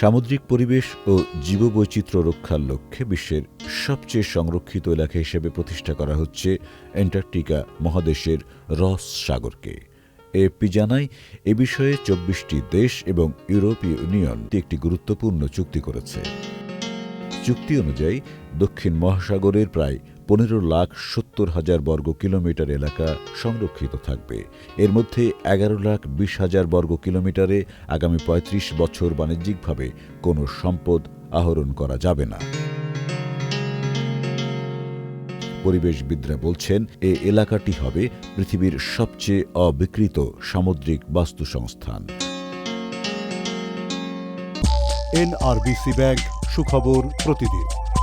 সামুদ্রিক পরিবেশ ও জীববৈচিত্র্য রক্ষার লক্ষ্যে বিশ্বের সবচেয়ে সংরক্ষিত এলাকা হিসেবে প্রতিষ্ঠা করা হচ্ছে অ্যান্টার্কটিকা মহাদেশের রস সাগরকে। এপি জানায় এ বিষয়ে চব্বিশটি দেশ এবং ইউরোপীয় ইউনিয়ন একটি গুরুত্বপূর্ণ চুক্তি করেছে। চুক্তি অনুযায়ী দক্ষিণ মহাসাগরের প্রায় পনেরো লাখ সত্তর হাজার বর্গ কিলোমিটার এলাকা সংরক্ষিত থাকবে। এর মধ্যে এগারো লাখ বিশ হাজার বর্গ কিলোমিটারে আগামী ৩৫ বছর বাণিজ্যিকভাবে কোনো সম্পদ আহরণ করা যাবে না। পরিবেশবিদরা বলছেন, এ এলাকাটি হবে পৃথিবীর সবচেয়ে অবিকৃত সামুদ্রিক বাস্তু সংস্থান এনআরবিসি ব্যাংক সুখবর প্রতিদিন।